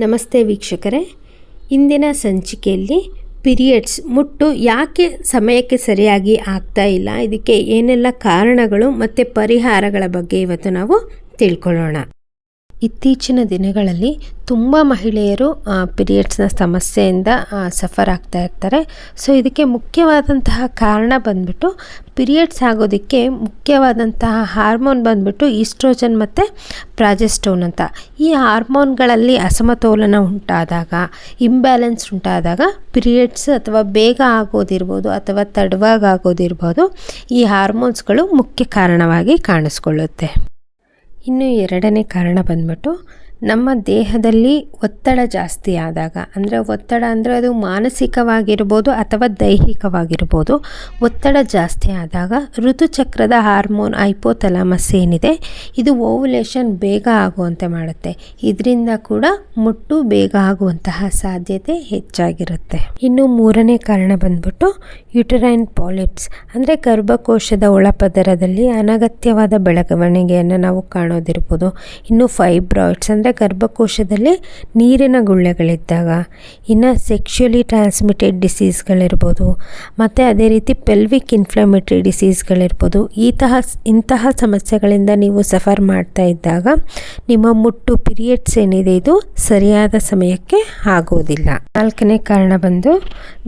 ನಮಸ್ತೆ ವೀಕ್ಷಕರೇ. ಇಂದಿನ ಸಂಚಿಕೆಯಲ್ಲಿ ಪಿರಿಯಡ್ಸ್ ಮುಟ್ಟು ಯಾಕೆ ಸಮಯಕ್ಕೆ ಸರಿಯಾಗಿ ಆಗ್ತಾ ಇಲ್ಲ, ಇದಕ್ಕೆ ಏನೆಲ್ಲ ಕಾರಣಗಳು ಮತ್ತು ಪರಿಹಾರಗಳ ಬಗ್ಗೆ ಇವತ್ತು ನಾವು ತಿಳ್ಕೊಳ್ಳೋಣ. ಇತ್ತೀಚಿನ ದಿನಗಳಲ್ಲಿ ತುಂಬ ಮಹಿಳೆಯರು ಪಿರಿಯಡ್ಸ್ನ ಸಮಸ್ಯೆಯಿಂದ ಸಫರ್ ಆಗ್ತಾ ಇರ್ತಾರೆ. ಸೊ ಇದಕ್ಕೆ ಮುಖ್ಯವಾದಂತಹ ಕಾರಣ ಬಂದ್ಬಿಟ್ಟು ಪಿರಿಯಡ್ಸ್ ಆಗೋದಕ್ಕೆ ಮುಖ್ಯವಾದಂತಹ ಹಾರ್ಮೋನ್ ಬಂದ್ಬಿಟ್ಟು ಈಸ್ಟ್ರೋಜನ್ ಮತ್ತು ಪ್ರಾಜೆಸ್ಟೋನ್ ಅಂತ. ಈ ಹಾರ್ಮೋನ್ಗಳಲ್ಲಿ ಅಸಮತೋಲನ ಉಂಟಾದಾಗ ಇಂಬ್ಯಾಲೆನ್ಸ್ ಉಂಟಾದಾಗ ಪಿರಿಯಡ್ಸ್ ಅಥವಾ ಬೇಗ ಆಗೋದಿರ್ಬೋದು ಅಥವಾ ತಡವಾಗಿ ಆಗೋದಿರ್ಬೋದು, ಈ ಹಾರ್ಮೋನ್ಸ್ಗಳು ಮುಖ್ಯ ಕಾರಣವಾಗಿ ಕಾಣಿಸ್ಕೊಳ್ಳುತ್ತೆ. ಇನ್ನು ಎರಡನೇ ಕಾರಣ ಬಂದ್ಬಿಟ್ಟು ನಮ್ಮ ದೇಹದಲ್ಲಿ ಒತ್ತಡ ಜಾಸ್ತಿ ಆದಾಗ, ಅಂದರೆ ಒತ್ತಡ ಅಂದರೆ ಅದು ಮಾನಸಿಕವಾಗಿರ್ಬೋದು ಅಥವಾ ದೈಹಿಕವಾಗಿರ್ಬೋದು, ಒತ್ತಡ ಜಾಸ್ತಿ ಆದಾಗ ಋತುಚಕ್ರದ ಹಾರ್ಮೋನ್ ಐಪೋಥಲಾಮಸ್ ಏನಿದೆ, ಇದು ಓವುಲೇಷನ್ ಬೇಗ ಆಗುವಂತೆ ಮಾಡುತ್ತೆ. ಇದರಿಂದ ಕೂಡ ಮುಟ್ಟು ಬೇಗ ಆಗುವಂತಹ ಸಾಧ್ಯತೆ ಹೆಚ್ಚಾಗಿರುತ್ತೆ. ಇನ್ನು ಮೂರನೇ ಕಾರಣ ಬಂದ್ಬಿಟ್ಟು ಯುಟರೈನ್ ಪಾಲಿಪ್ಸ್ ಅಂದರೆ ಗರ್ಭಕೋಶದ ಒಳಪದರದಲ್ಲಿ ಅನಗತ್ಯವಾದ ಬೆಳವಣಿಗೆಯನ್ನು ನಾವು ಕಾಣೋದಿರ್ಬೋದು. ಇನ್ನು ಫೈಬ್ರಾಯ್ಡ್ಸ್ ಅಂದರೆ ಗರ್ಭಕೋಶದಲ್ಲಿ ನೀರಿನ ಗುಳ್ಳೆಗಳಿದ್ದಾಗ, ಇನ್ನು ಸೆಕ್ಷುಲಿ ಟ್ರಾನ್ಸ್ಮಿಟೆಡ್ ಡಿಸೀಸ್ಗಳಿರ್ಬೋದು ಮತ್ತು ಅದೇ ರೀತಿ ಪೆಲ್ವಿಕ್ ಇನ್ಫ್ಲಮೇಟ್ರಿ ಡಿಸೀಸ್ಗಳಿರ್ಬೋದು ಈ ತಹ ಇಂತಹ ಸಮಸ್ಯೆಗಳಿಂದ ನೀವು ಸಫರ್ ಮಾಡ್ತಾ ಇದ್ದಾಗ, ನಿಮ್ಮ ಮುಟ್ಟು ಪಿರಿಯಡ್ಸ್ ಏನಿದೆ ಇದು ಸರಿಯಾದ ಸಮಯಕ್ಕೆ ಆಗೋದಿಲ್ಲ ನಾಲ್ಕನೇ ಕಾರಣ ಬಂದು,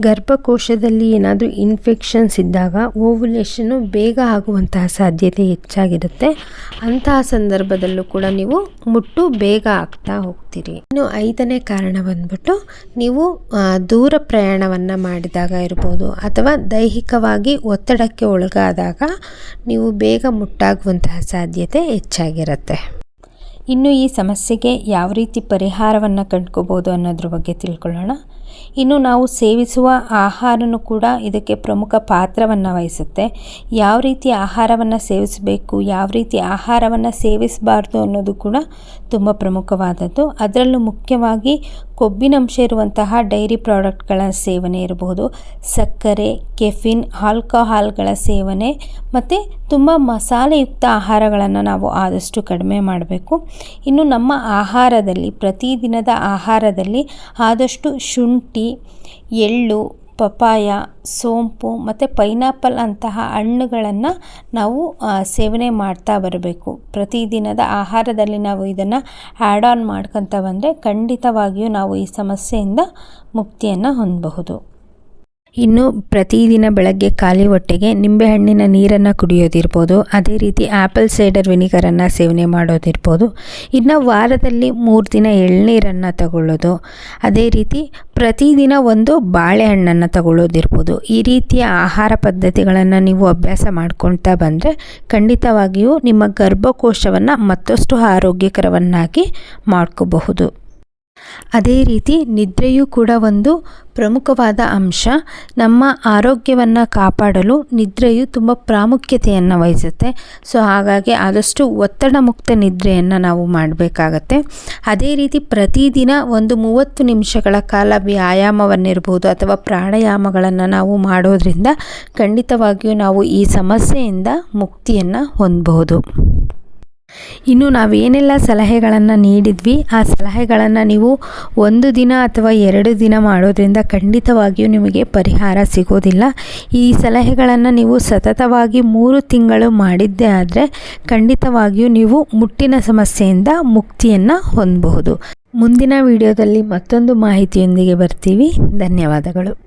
ಗರ್ಭಕೋಶದಲ್ಲಿ ಏನಾದರೂ ಇನ್ಫೆಕ್ಷನ್ಸ್ ಇದ್ದಾಗ ಓವುಲೇಷನ್ನು ಬೇಗ ಆಗುವಂತಹ ಸಾಧ್ಯತೆ ಹೆಚ್ಚಾಗಿರುತ್ತೆ. ಅಂತಹ ಸಂದರ್ಭದಲ್ಲೂ ಕೂಡ ನೀವು ಮುಟ್ಟು ಬೇಗ ಆಗ್ತಾ ಹೋಗ್ತೀರಿ. ಇನ್ನು ಐದನೇ ಕಾರಣ ಬಂದ್ಬಿಟ್ಟು ನೀವು ದೂರ ಪ್ರಯಾಣವನ್ನು ಮಾಡಿದಾಗ ಇರ್ಬೋದು, ಅಥವಾ ದೈಹಿಕವಾಗಿ ಒತ್ತಡಕ್ಕೆ ಒಳಗಾದಾಗ ನೀವು ಬೇಗ ಮುಟ್ಟಾಗುವಂತಹ ಸಾಧ್ಯತೆ ಹೆಚ್ಚಾಗಿರುತ್ತೆ. ಇನ್ನು ಈ ಸಮಸ್ಯೆಗೆ ಯಾವ ರೀತಿ ಪರಿಹಾರವನ್ನು ಕಂಡ್ಕೋಬೋದು ಅನ್ನೋದ್ರ ಬಗ್ಗೆ ತಿಳ್ಕೊಳ್ಳೋಣ. ಇನ್ನು ನಾವು ಸೇವಿಸುವ ಆಹಾರನೂ ಕೂಡ ಇದಕ್ಕೆ ಪ್ರಮುಖ ಪಾತ್ರವನ್ನು ವಹಿಸುತ್ತೆ. ಯಾವ ರೀತಿ ಆಹಾರವನ್ನು ಸೇವಿಸಬೇಕು, ಯಾವ ರೀತಿ ಆಹಾರವನ್ನು ಸೇವಿಸಬಾರ್ದು ಅನ್ನೋದು ಕೂಡ ತುಂಬ ಪ್ರಮುಖವಾದದ್ದು. ಅದರಲ್ಲೂ ಮುಖ್ಯವಾಗಿ ಕೊಬ್ಬಿನಂಶ ಇರುವಂತಹ ಡೈರಿ ಪ್ರಾಡಕ್ಟ್ಗಳ ಸೇವನೆ ಇರಬಹುದು ಸಕ್ಕರೆ, ಕೆಫಿನ್, ಆಲ್ಕೋಹಾಲ್ಗಳ ಸೇವನೆ ಮತ್ತು ತುಂಬ ಮಸಾಲೆಯುಕ್ತ ಆಹಾರಗಳನ್ನು ನಾವು ಆದಷ್ಟು ಕಡಿಮೆ ಮಾಡಬೇಕು. ಇನ್ನು ನಮ್ಮ ಆಹಾರದಲ್ಲಿ, ಪ್ರತಿದಿನದ ಆಹಾರದಲ್ಲಿ ಆದಷ್ಟು ಶುಂಠಿ ಎಳ್ಳು ಪಪಾಯ ಸೋಂಪು ಮತ್ತು ಪೈನಾಪಲ್ ಅಂತಹ ಹಣ್ಣುಗಳನ್ನು ನಾವು ಸೇವನೆ ಮಾಡ್ತಾ ಬರಬೇಕು. ಪ್ರತಿದಿನದ ಆಹಾರದಲ್ಲಿ ನಾವು ಇದನ್ನು ಆ್ಯಡ್ ಆನ್ ಮಾಡ್ಕೊತ ಬಂದರೆ ಖಂಡಿತವಾಗಿಯೂ ನಾವು ಈ ಸಮಸ್ಯೆಯಿಂದ ಮುಕ್ತಿಯನ್ನು ಹೊಂದಬಹುದು. ಇನ್ನು ಪ್ರತಿದಿನ ಬೆಳಗ್ಗೆ ಖಾಲಿ ಹೊಟ್ಟೆಗೆ ನಿಂಬೆಹಣ್ಣಿನ ನೀರನ್ನು ಕುಡಿಯೋದಿರ್ಬೋದು, ಅದೇ ರೀತಿ ಆ್ಯಪಲ್ ಸೈಡರ್ ವಿನಿಗರನ್ನು ಸೇವನೆ ಮಾಡೋದಿರ್ಬೋದು. ಇನ್ನು ವಾರದಲ್ಲಿ ಮೂರು ದಿನ ಎಳ್ನೀರನ್ನು ತಗೊಳ್ಳೋದು, ಅದೇ ರೀತಿ ಪ್ರತಿದಿನ ಒಂದು ಬಾಳೆಹಣ್ಣನ್ನು ತಗೊಳ್ಳೋದಿರ್ಬೋದು. ಈ ರೀತಿಯ ಆಹಾರ ಪದ್ಧತಿಗಳನ್ನು ನೀವು ಅಭ್ಯಾಸ ಮಾಡ್ಕೊಳ್ತಾ ಬಂದರೆ ಖಂಡಿತವಾಗಿಯೂ ನಿಮ್ಮ ಗರ್ಭಕೋಶವನ್ನು ಮತ್ತಷ್ಟು ಆರೋಗ್ಯಕರವನ್ನಾಗಿ ಮಾಡ್ಕೋಬಹುದು. ಅದೇ ರೀತಿ ನಿದ್ರೆಯೂ ಕೂಡ ಒಂದು ಪ್ರಮುಖವಾದ ಅಂಶ. ನಮ್ಮ ಆರೋಗ್ಯವನ್ನು ಕಾಪಾಡಲು ನಿದ್ರೆಯು ತುಂಬ ಪ್ರಾಮುಖ್ಯತೆಯನ್ನು ವಹಿಸುತ್ತೆ. ಸೊ, ಹಾಗಾಗಿ ಆದಷ್ಟು ಒತ್ತಡ ಮುಕ್ತ ನಿದ್ರೆಯನ್ನು ನಾವು ಮಾಡಬೇಕಾಗತ್ತೆ. ಅದೇ ರೀತಿ ಪ್ರತಿದಿನ ಒಂದು ಮೂವತ್ತು ನಿಮಿಷಗಳ ಕಾಲ ವ್ಯಾಯಾಮವನ್ನಿರ್ಬೋದು ಅಥವಾ ಪ್ರಾಣಾಯಾಮಗಳನ್ನು ನಾವು ಮಾಡೋದರಿಂದ ಖಂಡಿತವಾಗಿಯೂ ನಾವು ಈ ಸಮಸ್ಯೆಯಿಂದ ಮುಕ್ತಿಯನ್ನು ಹೊಂದಬಹುದು. ಇನ್ನು ನಾವೇನೆಲ್ಲ ಸಲಹೆಗಳನ್ನು ನೀಡಿದ್ವಿ, ಆ ಸಲಹೆಗಳನ್ನು ನೀವು ಒಂದು ದಿನ ಅಥವಾ ಎರಡು ದಿನ ಮಾಡೋದ್ರಿಂದ ಖಂಡಿತವಾಗಿಯೂ ನಿಮಗೆ ಪರಿಹಾರ ಸಿಗೋದಿಲ್ಲ. ಈ ಸಲಹೆಗಳನ್ನು ನೀವು ಸತತವಾಗಿ ಮೂರು ತಿಂಗಳು ಮಾಡಿದ್ದೇ ಆದರೆ ಖಂಡಿತವಾಗಿಯೂ ನೀವು ಮುಟ್ಟಿನ ಸಮಸ್ಯೆಯಿಂದ ಮುಕ್ತಿಯನ್ನು ಹೊಂದಬಹುದು. ಮುಂದಿನ ವಿಡಿಯೋದಲ್ಲಿ ಮತ್ತೊಂದು ಮಾಹಿತಿಯೊಂದಿಗೆ ಬರ್ತೀವಿ. ಧನ್ಯವಾದಗಳು.